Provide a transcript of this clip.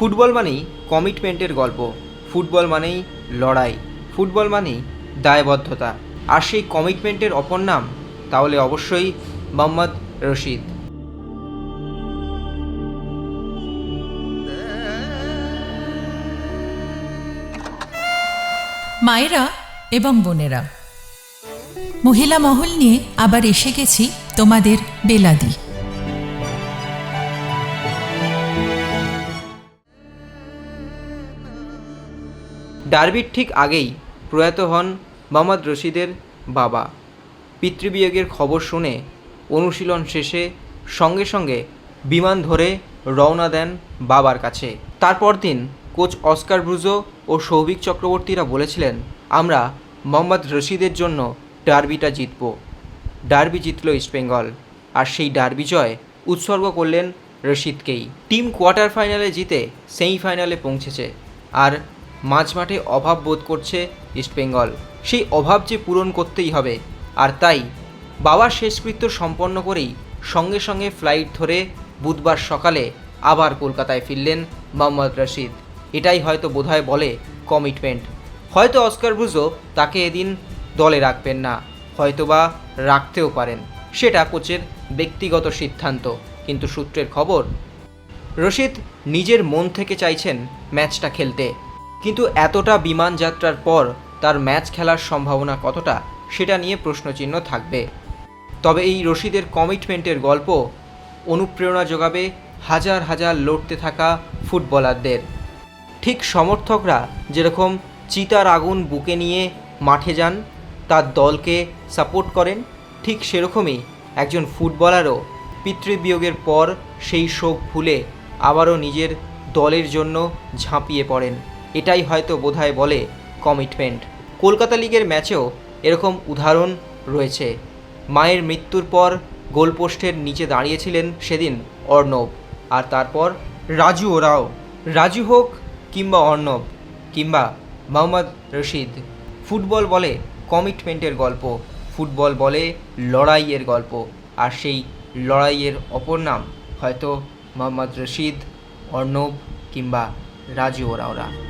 Football মানেই কমিটমেন্টের গল্প। Football মানেই লড়াই। ফুটবল মানেই দায়বদ্ধতা। আর সেই কমিটমেন্টের অপর নাম তাহলে অবশ্যই মোহাম্মদ রশিদ। মায়েরা এবং বোনেরা, মহিলা মহল নিয়ে আবার এসে গেছি তোমাদের বেলাদি। ডার্বির ঠিক আগেই প্রয়াত হন মোহাম্মদ রশিদের বাবা। পিতৃবিয়োগের খবর শুনে অনুশীলন শেষে সঙ্গে সঙ্গে বিমান ধরে রওনা দেন বাবার কাছে। তারপর দিন কোচ অস্কার ব্রুজো ও সৌভিক চক্রবর্তীরা বলেছিলেন, আমরা মোহাম্মদ রশিদের জন্য ডার্বিটা জিতব। ডার্বি জিতল ইস্টবেঙ্গল আর সেই ডার্বি জয় উৎসর্গ করলেন রশিদকেই। টিম কোয়ার্টার ফাইনালে জিতে সেমিফাইনালে পৌঁছেছে। আর মাঝমাঠে অভাব বোধ করছে ইস্টবেঙ্গল সেই অভাব যে পূরণ করতেই হবে। আর তাই বাবার শেষকৃত্য সম্পন্ন করেই সঙ্গে সঙ্গে ফ্লাইট ধরে বুধবার সকালে আবার কলকাতায় ফিরলেন মোহাম্মদ রশিদ। এটাই হয়তো বোধহয় বলে কমিটমেন্ট হয়তো অস্কার ব্রুজো তাকে এদিন দলে রাখবেন না, হয়তোবা রাখতেও পারেন। সেটা কোচের ব্যক্তিগত সিদ্ধান্ত, কিন্তু সূত্রের খবর, রশিদ নিজের মন থেকে চাইছেন ম্যাচটা খেলতে। কিন্তু এতটা বিমান যাত্রার পর তার ম্যাচ খেলার সম্ভাবনা কতটা, সেটা নিয়ে প্রশ্নচিহ্ন থাকবে। তবে এই রশিদের কমিটমেন্টের গল্প অনুপ্রেরণা যোগাবে হাজার হাজার লড়তে থাকা ফুটবলারদের। ঠিক সমর্থকরা যেরকম চিতার আগুন বুকে নিয়ে মাঠে যান, তার দলকে সাপোর্ট করেন, ঠিক সেরকমই একজন ফুটবলারও পিতৃবিয়োগের পর সেই শোক ভুলে আবারও নিজের দলের জন্য ঝাঁপিয়ে পড়েন। এটাই হয়তো বোধহয় বলে কমিটমেন্ট কলকাতা লিগের ম্যাচেও এরকম উদাহরণ রয়েছে। মায়ের মৃত্যুর পর গোলপোস্টের নিচে দাঁড়িয়েছিলেন সেদিন অর্ণব, আর তারপর রাজু ওরাও। রাজু হোক কিংবা অর্ণব, কিংবা মোহাম্মদ রশিদ, ফুটবল বলে কমিটমেন্টের গল্প, ফুটবল বলে লড়াইয়ের গল্প, আর সেই লড়াইয়ের অপর নাম হয়তো মোহাম্মদ রশিদ, অর্ণব কিংবা রাজু ওরাওরা।